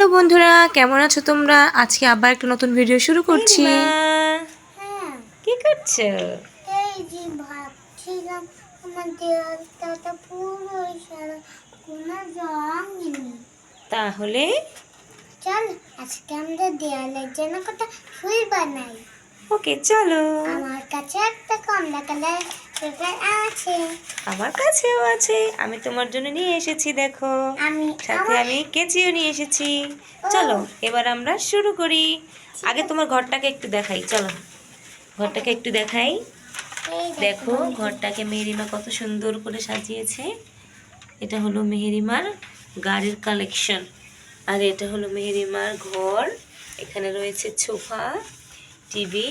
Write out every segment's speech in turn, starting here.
তো বন্ধুরা কেমন আছো তোমরা? আজকে আবার একটা নতুন ভিডিও শুরু করছি। হ্যাঁ কি করছ? তাহলে? চল আজকে আমরা দেওয়ালের জন্য কটা ফুল বানাই। ওকে চলো। আমার কাছে একটা কমলা কালার আমার কাছেও আছে। আমি তোমার জন্য নিয়ে এসেছি দেখো। সাথে আমি কেচিও নিয়ে এসেছি। চলো এবার আমরা শুরু করি। আগে তোমার ঘরটাকে একটু দেখাই চলো। ঘরটাকে একটু দেখাই। দেখো। ঘরটাকে মেহেরিমা কত সুন্দর করে সাজিয়েছে। এটা হলো মেহেরিমার গাড়ির কালেকশন আর এটা হলো মেহেরিমার ঘর। এখানে রয়েছে সোফা টিভি।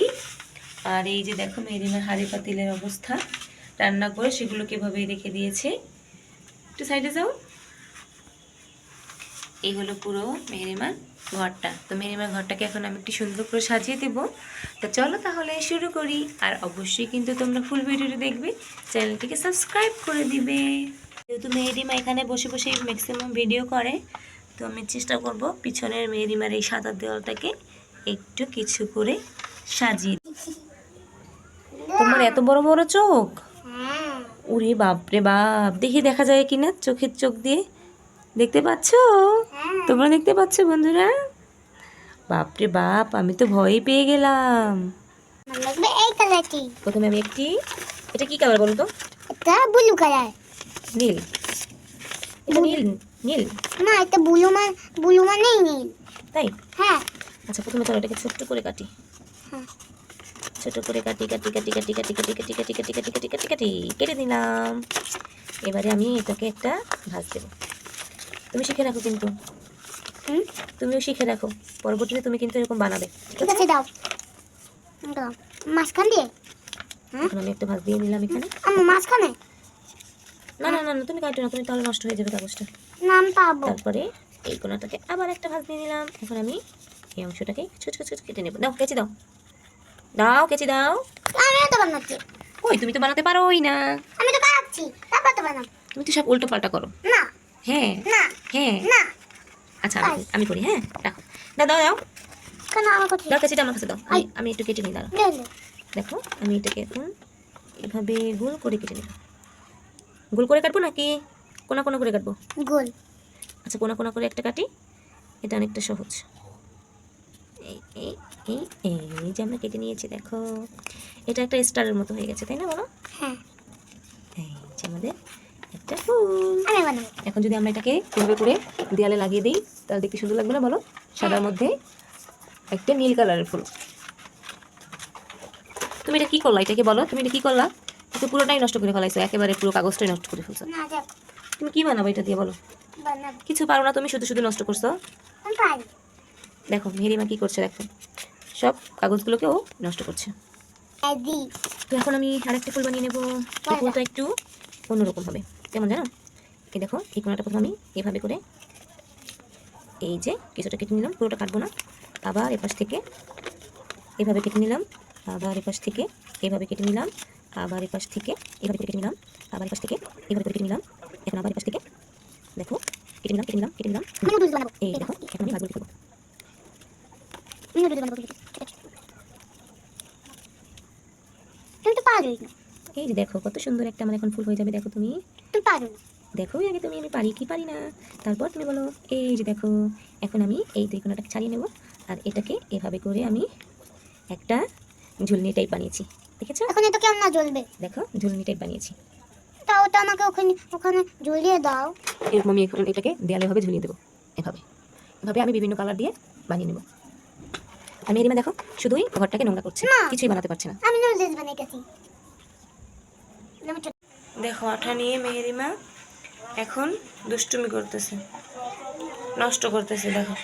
আর এই যে দেখো মেহেরিমার হাড়ি পাতিলের অবস্থা। রান্না করে সেগুলো কীভাবে রেখে দিয়েছে। একটু সাইডে যাও। এই হলো পুরো মেহেরিমার ঘরটা। তো মেহেরিমার ঘরটাকে এখন আমি একটু সুন্দর করে সাজিয়ে দেব। তো চলো তাহলে শুরু করি। আর অবশ্যই কিন্তু তোমরা ফুল ভিডিওটি দেখবে। চ্যানেলটিকে সাবস্ক্রাইব করে দিবে। যেহেতু মেহেরিমা এখানে বসে বসে ম্যাক্সিমাম ভিডিও করে তো আমি চেষ্টা করব পিছনের মেহেরিমার এই সাদা দেওয়ালটাকে একটু কিছু করে সাজিয়ে। তোমার এত বড় বড় চোখ? ওরে বাপরে বাপ দেখি দেখা যায় কিনা চোখের চোখ দিয়ে। দেখতে পাচ্ছো? তোমরা দেখতে পাচ্ছ বন্ধুরা? বাপরে বাপ আমি তো ভয়ই পেয়ে গেলাম। প্রথমে আমি একটি এটা কি কালার বলো তো এটা ব্লু কালার নীল। এটা নীল নীল। না এটা ব্লু মানে ব্লু মানেই নীল। তাই? হ্যাঁ। আচ্ছা প্রথমে চলো এটাকে ছোট্ট করে কাটি। হ্যাঁ। ছোট করে কাটি কাটি কাটি কাটি কাটি কাটি কাটি কাটি কাটি কাটি কাটি কাটি কাটি কেটে দিলাম এবারে আমি এটাকে একটা ভাজ দেবো তুমি শিখে রাখো কিন্তু তুমিও শিখে রাখো পরবর্তীতে তুমি কিন্তু এরকম বানাবে ঠিক আছে দাও মাঝখান দিয়ে এখন আমি একটা ভাজ দিয়ে নিলাম এখানে মাঝখানে না না না না তুমি কাটো না তুমি তাহলে নষ্ট হয়ে যাবে কাগজটা নাম পাবো তারপরে এই কোনাটাকে আবার একটা ভাজ দিয়ে নিলাম এখন আমি এই অংশটাকে ছোট ছোট ছোট কেটে নেব দাও কেচি দাও দাও কেচি দাও। আমি তো বানাচ্ছি। ওই তুমি তো বানাতে পারোই না। আমি তো বানাচ্ছি তারপর তো বানাম তুমি তো সব উল্টো পাল্টা করো। না। হ্যাঁ না। হ্যাঁ। না। আচ্ছা আমি আমি করি হ্যাঁ রাখো। দাও দাও দাও। কেন আমার কথা দাও কেচিটা আমার কাছে দাও। আমি আমি একটু কেটে নিই দাঁড়াও। দেখো আমি এটাকে এখন এভাবে গোল করে কেটে নেব গোল করে কাটবো নাকি কোনা কোনা করে কাটবো? গোল। আচ্ছা কোনা কোনা করে একটা কাটি এটা অনেকটা সহজ। এই এই। এই এই যে আমরা কেটে নিয়েছি দেখো। এটা একটা স্টারের মতো হয়ে গেছে তাই না বলো? হ্যাঁ। এই যে আমাদের একটা ফুল। এখন যদি আমরা এটাকে এভাবে করে দেয়ালে লাগিয়ে দিই তাহলে দেখতে সুন্দর লাগবে না বলো? সাদার মধ্যে একটা নীল কালারের ফুল। তুমি এটা কি করলা? এটাকে বলো। তুমি এটা কি করলা? এটা পুরোটাই নষ্ট করে ফেলাইছো। একেবারে পুরো কাগজটাই নষ্ট করে ফেলছো। তুমি কি বানাবো এটা দিয়ে বলো? কিছু পারো না তুমি শুধু শুধু নষ্ট করছ। দেখো মেহেরিমা কি করছে দেখো। সব কাগজগুলোকে ও নষ্ট করছে। তো এখন আমি আরেকটা ফুল বানিয়ে নেব। ফুলটা একটু অন্যরকম হবে। কেমন জানো? এই দেখো এই কোনাটা প্রথমে আমি এভাবে করে এই যে কিছুটা কেটে নিলাম পুরোটা কাটবো না। আবার এপাশ থেকে এভাবে কেটে নিলাম আবার এপাশ থেকে এভাবে কেটে নিলাম আবার এপাশ থেকে এভাবে কেটে নিলাম আবার এপাশ থেকে এভাবে কেটে নিলাম। এখন আবার এপাশ থেকে দেখো কেটে নিলাম কেটে নিলাম কেটে নিলাম। এই দেখো এখন আমি ভাজগুলো খাব আমি নুডলস বানাবো ঠিক আছে ঠিক আছে তুমি তো পারোই না? এই যে দেখো কত সুন্দর একটা আমার এখন ফুল হয়ে যাবে দেখো তুমি। তুমি পারো না? দেখো আগে তুমি আমি পারি কি পারি না। তারপর তুমি বলো এই যে দেখো এখন আমি এই ত্রিকোণাটাকে ছাড়িয়ে নেব। আর এটাকে এভাবে করে আমি একটা ঝুলনি টাইপ বানিয়েছি। দেখেছ? এখন এটা কেমন না জ্বলবে। দেখো ঝুলনি টাইপ বানিয়েছি। তা ওটা আমাকে ওখানে ওখানে ঝুলিয়ে দাও। এরকম আমি এখন এটাকে দেয়ালে ভাবে ঝুলিয়ে দেবো এভাবে। এভাবে আমি বিভিন্ন কালার দিয়ে বানিয়ে নেব। আমি এরিমা দেখো শুধুই ঘরটাকে নোংরা করছে। কিছুই বানাতে পারছে না। আমি নুডলস বানাইতেছি আমি ছোট- দেখো আঠা নিয়ে মেহেরিমা এখন দুষ্টুমি করতেছে। নষ্ট করতেছে দেখো।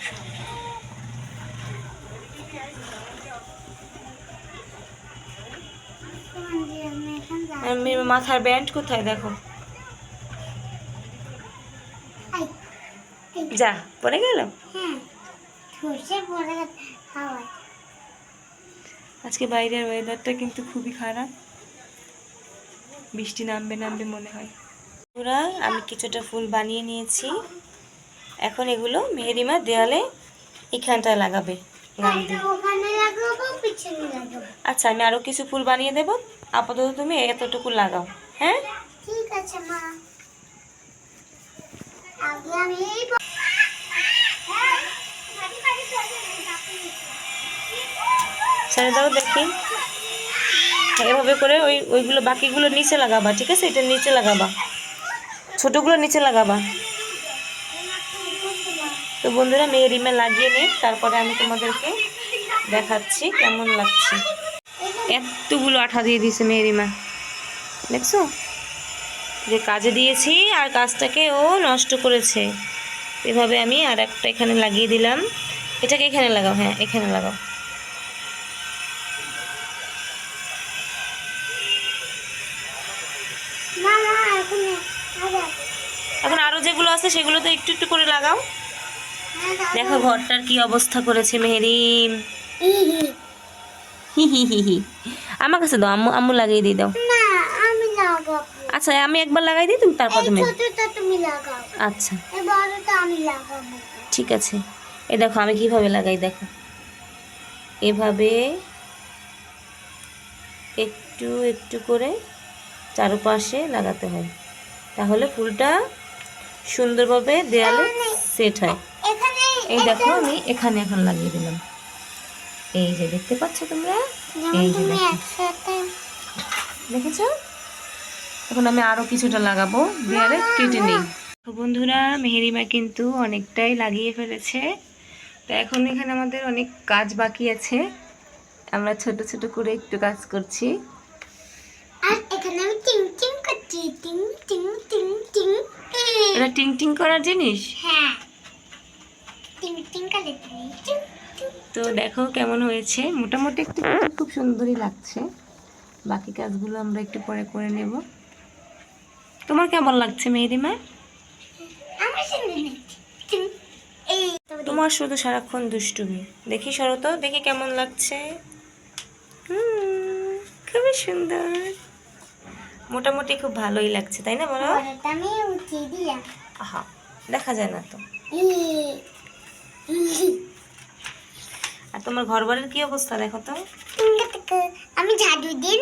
আর মাথার ব্যান্ড কোথায় দেখো? যা পড়ে গেল? হ্যাঁ গেছে। হাওয়ায়। আজকে বাইরের ওয়েদারটা কিন্তু খুবই খারাপ। বৃষ্টি নামবে নামবে মনে হয়। ওরা আমি কিছুটা ফুল বানিয়ে নিয়েছি। এখন এগুলো মেহেরিমা দেয়ালে এখানটায় লাগাবে লাগাবো আচ্ছা আমি আরও কিছু ফুল বানিয়ে দেবো। আপাতত তুমি এতটুকু লাগাও হ্যাঁ? ঠিক আছে মা। ছেড়ে দাও, দেখি। এভাবে করে ওই, ওইগুলো বাকিগুলো নিচে লাগাবা, ঠিক আছে? এটা নিচে লাগাবা। ছোটোগুলো নিচে লাগাবা। তো বন্ধুরা মেয়েরিমে লাগিয়ে নিই তারপরে আমি তোমাদেরকে দেখাচ্ছি কেমন লাগছে। এতগুলো আঠা দিয়ে দিয়েছে মেয়েরিমা দেখছ? যে কাজে দিয়েছি আর কাজটাকে ও নষ্ট করেছে। এভাবে আমি আর একটা এখানে লাগিয়ে দিলাম। এটাকে এখানে লাগাও হ্যাঁ এখানে লাগাও। যেগুলো আছে সেগুলো তো একটু একটু করে লাগাও। হ্যাঁ, দেখো ঘরটার কি অবস্থা করেছে মেহেরিম ইহি। হি হি হি হি। আমার কাছে দাও আম্মু আম্মু লাগিয়ে দিয়ে দাও। আচ্ছা আমি একবার লাগাই দিই তুমি তারপর তুমি আচ্ছা। ঠিক আছে। এ দেখো আমি কীভাবে লাগাই দেখো। এভাবে একটু একটু করে চারপাশে লাগাতে হয়। তাহলে ফুলটা সুন্দরভাবে দেয়ালে সেট হয়। এই দেখো আমি এখানে এখন লাগিয়ে দিলাম। এই যে দেখতে পাচ্ছ তোমরা? এই যে দেখেছ? এখন আমি আরও কিছুটা লাগাবো। দেয়ালে কেটে নেই। বন্ধুরা মেহেরিমা কিন্তু অনেকটাই লাগিয়ে ফেলেছে। তো এখন এখানে আমাদের অনেক কাজ বাকি আছে। আমরা ছোট ছোট করে একটু কাজ করছি। আর এখানে আমি টিং টিং করছি। টিং টিং টিং টিং। এটা টিং টিং করার জিনিস? হ্যাঁ। টিং টিং করে টিং টিং টিং। তো দেখো কেমন হয়েছে। মোটামুটি একটু খুব সুন্দরই লাগছে। বাকি কাজগুলো আমরা একটু পরে করে নেব। তোমার কেমন লাগছে তো তোমার শুধু সারাক্ষণ দুষ্টুমি। দেখি সরো তো দেখি কেমন লাগছে। হুম, খুবই সুন্দর। মোটামুটি খুব ভালোই লাগছে তাই না বলো? আহা, দেখা যায় না তো। আর তোমার ঘর বাড়ির কি অবস্থা দেখো তো? আমি ঝাড়ু দিয়ে